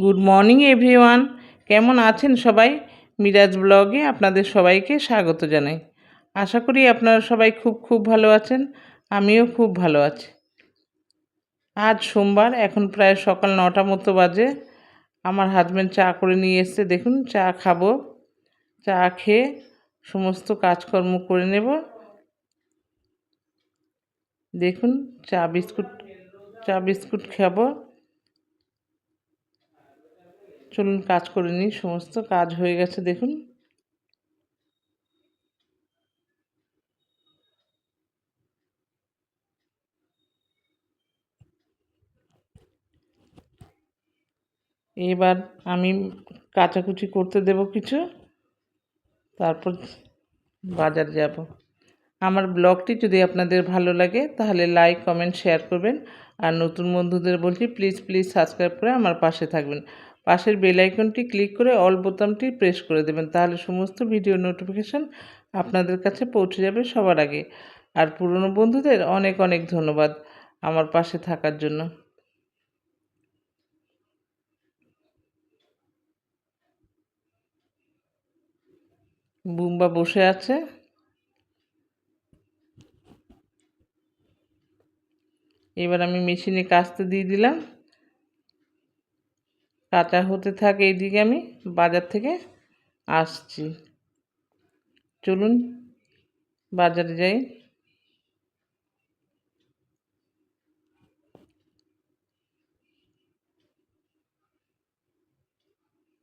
Good morning everyone কেমন আছেন সবাই? মিরাজ ব্লগে আপনাদের সবাইকে স্বাগত জানাই। আশা করি আপনারা সবাই খুব খুব ভালো আছেন, আমিও খুব ভালো আছি। আজ সোমবার, এখন প্রায় সকাল নটা মতো বাজে। আমার হাজব্যান্ড চা করে নিয়ে এসছে। দেখুন, চা খাব, চা খেয়ে সমস্ত কাজকর্ম করে নেব। দেখুন, চা বিস্কুট চা বিস্কুট খাব। চলুন কাজ করে নিই, সমস্ত কাজ হয়ে গেছে দেখুন। এবার আমি কাচাকুচি করতে দেব কিছু, তারপর বাজার যাব। আমার ব্লগটি যদি আপনাদের ভালো লাগে, তাহলে লাইক, কমেন্ট, শেয়ার করবেন। আর নতুন বন্ধুদের বলছি, প্লিজ প্লিজ সাবস্ক্রাইব করে আমার পাশে থাকবেন। পাশের বেল আইকনটি ক্লিক করে অল বোতামটি প্রেস করে দেবেন, তাহলে সমস্ত ভিডিও নোটিফিকেশান আপনাদের কাছে পৌঁছে যাবে সবার আগে। আর পুরনো বন্ধুদের অনেক অনেক ধন্যবাদ আমার পাশে থাকার জন্য। বুম্বা বসে আছে। এবার আমি মেশিনে কাস্তে দিয়ে দিলাম। কাঁচা হতে থাকে এইদিকে আমি বাজার থেকে আসছি। চলুন বাজারে যাই।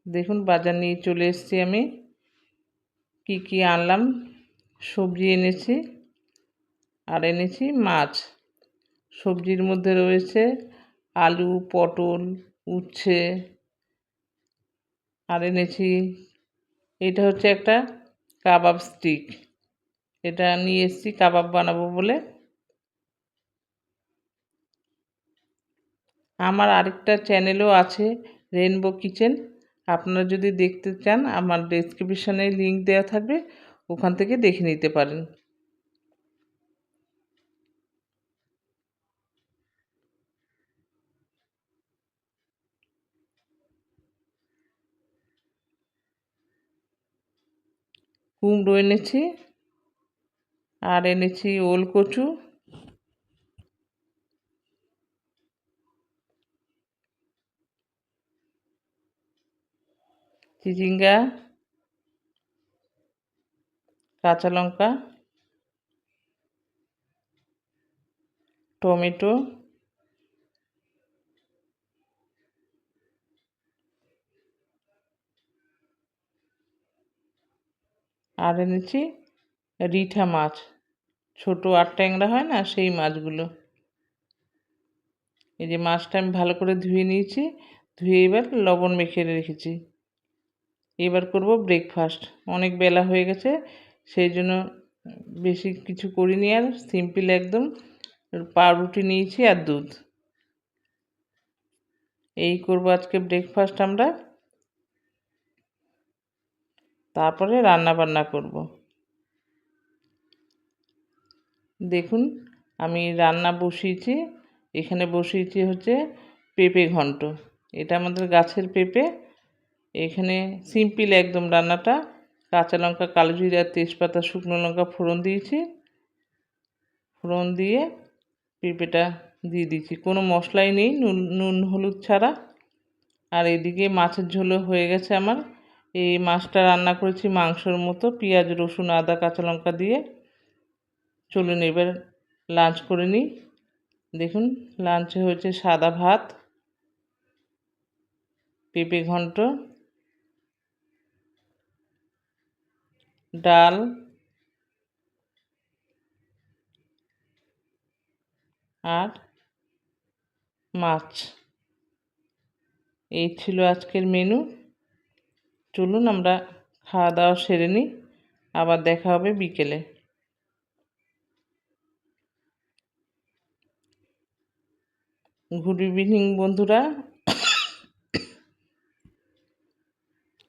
দেখুন বাজার নিয়ে চলে এসেছি আমি। কি কি আনলাম, সবজি এনেছি আর এনেছি মাছ। সবজির মধ্যে রয়েছে আলু, পটল, উচ্ছে আর এনেছি, এটা হচ্ছে একটা কাবাব স্টিক। এটা নিয়ে এসেছি, কাবাব বানাবো বলে। আমার আরেকটা চ্যানেলও আছে রেনবো কিচেন আপনারা যদি দেখতে চান, আমার ডেসক্রিপশানে লিঙ্ক দেওয়া থাকবে, ওখান থেকে দেখে নিতে পারেন। কুমড়ো এনেছি আর এনেছি ওল কচু চিচিঙ্গা কাঁচা লঙ্কা টমেটো আর এনেছি রিঠা মাছ। ছোট আর ট্যাংরা হয় না, সেই মাছগুলো। এই যে মাছটা আমি ভালো করে ধুয়ে নিয়েছি, ধুয়ে এবার লবণ মেখে রেখেছি। এবার করব ব্রেকফাস্ট অনেক বেলা হয়ে গেছে, সেই জন্য বেশি কিছু করিনি আর সিম্পল একদম পাউরুটি নিয়েছি আর দুধ। এই করব আজকে ব্রেকফাস্ট আমরা। তারপরে রান্না বান্না করব। দেখুন, আমি রান্না বসিয়েছি। এখানে বসিয়েছি হচ্ছে পেঁপে ঘন্ট। এটা আমাদের গাছের পেঁপে। এখানে সিম্পল একদম রান্নাটা। কাঁচা লঙ্কা, কালো জিরা, তেজপাতা, শুকনো লঙ্কা ফোড়ন দিয়েছি। ফোড়ন দিয়ে পেঁপেটা দিয়ে দিচ্ছি কোনো মশলাই নেই, নুন নুন, হলুদ ছাড়া। আর এদিকে মাছের ঝোলও হয়ে গেছে আমার। এই মাছটা রান্না করেছি মাংসর মতো, পেঁয়াজ, রসুন, আদা, কাঁচা লঙ্কা দিয়ে। চলুন এবার লাঞ্চ করে নিই। দেখুন, লাঞ্চে হয়েছে সাদা ভাত, পেঁপে ঘন্ট, ডাল, আর মাছ। এই ছিল আজকের মেনু। চলুন আমরা খাওয়া দাওয়া সেরে নিই, আবার দেখা হবে বিকেলে। গুড ইভিনিং বন্ধুরা।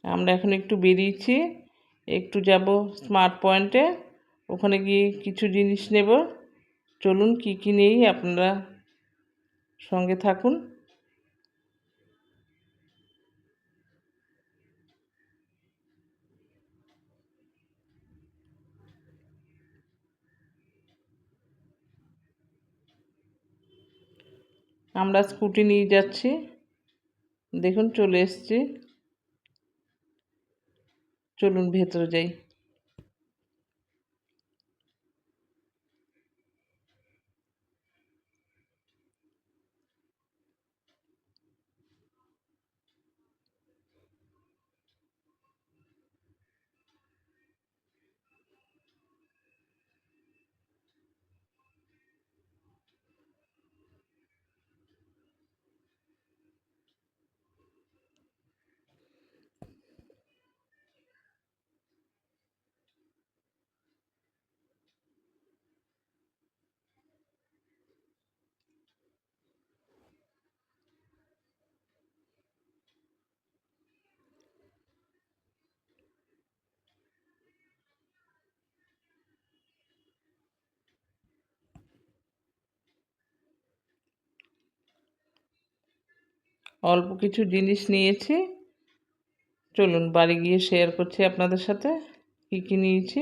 আমরা এখন একটু বেরিয়েছি, একটু যাব স্মার্ট পয়েন্টে ওখানে গিয়ে কিছু জিনিস নেব। চলুন কি কী নেই, আপনারা সঙ্গে থাকুন। আমরা স্কুটি নিয়ে যাচ্ছি। দেখুন চলে এসছি। চলুন ভেতরে যাই। অল্প কিছু জিনিস নিয়েছি। চলুন বাড়ি গিয়ে শেয়ার করছি আপনাদের সাথে। কী কী নিয়েছি?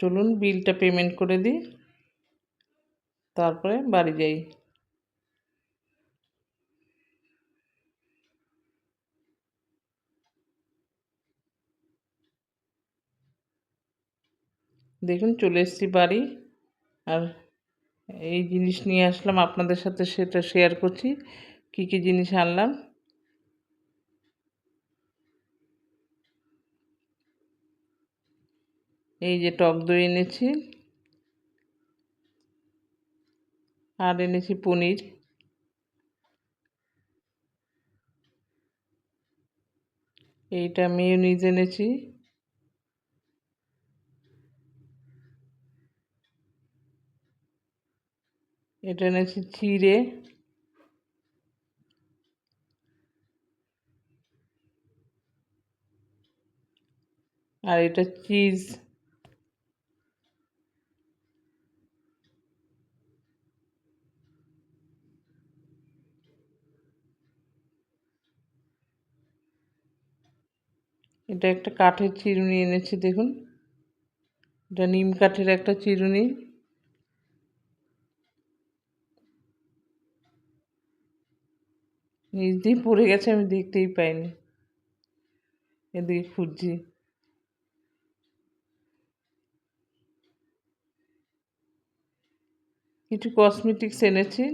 চলুন বিলটা পেমেন্ট করে দিই। তারপরে বাড়ি যাই। দেখুন, চলে এসেছি বাড়ি। আর এই জিনিস নিয়ে আসলাম, আপনাদের সাথে সেটা শেয়ার করছি। কি কি জিনিস আনলাম? এই যে টক দই এনেছি। আর এনেছি পনির। এইটা মেয়োনিজ এনেছি। এটা এনেছি চিড়ে। আর এটা চিজ। এটা একটা কাঠের চিরুনি এনেছি, দেখুন। এটা নিম কাঠের একটা চিরুনি। নিচ দিয়ে পড়ে গেছে, আমি দেখতেই পাইনি। এদিকে খুঁজছি। কিছু কসমেটিক্স এনেছি।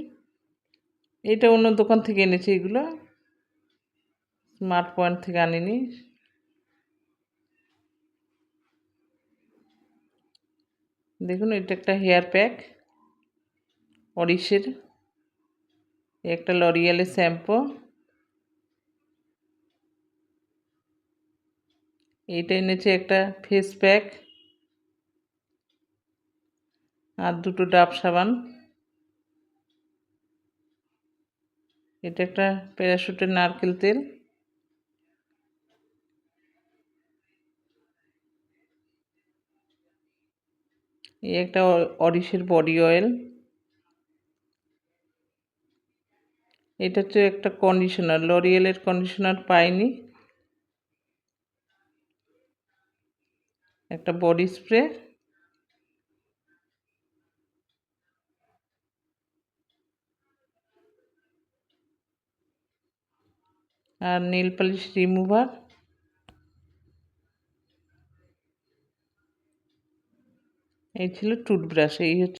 এটা অন্য দোকান থেকে এনেছি এগুলো। স্মার্ট পয়েন্ট থেকে আনিনি। দেখুন, এটা একটা হেয়ার প্যাক অরিসের। একটা লরিয়ালের শ্যাম্পু এইটা এনেছে একটা ফেস প্যাক আর দুটো ডাব সাবান। এটা একটা প্যারাশুটের নারকেল তেল। এই একটা অরিসের বডি অয়েল এটা হচ্ছে একটা কন্ডিশনার লরিয়েলের কন্ডিশনার পাইনি। একটা বডি স্প্রে আর নীল পালিশ রিমুভার এই ছিল টুথব্রাশ এই হচ্ছে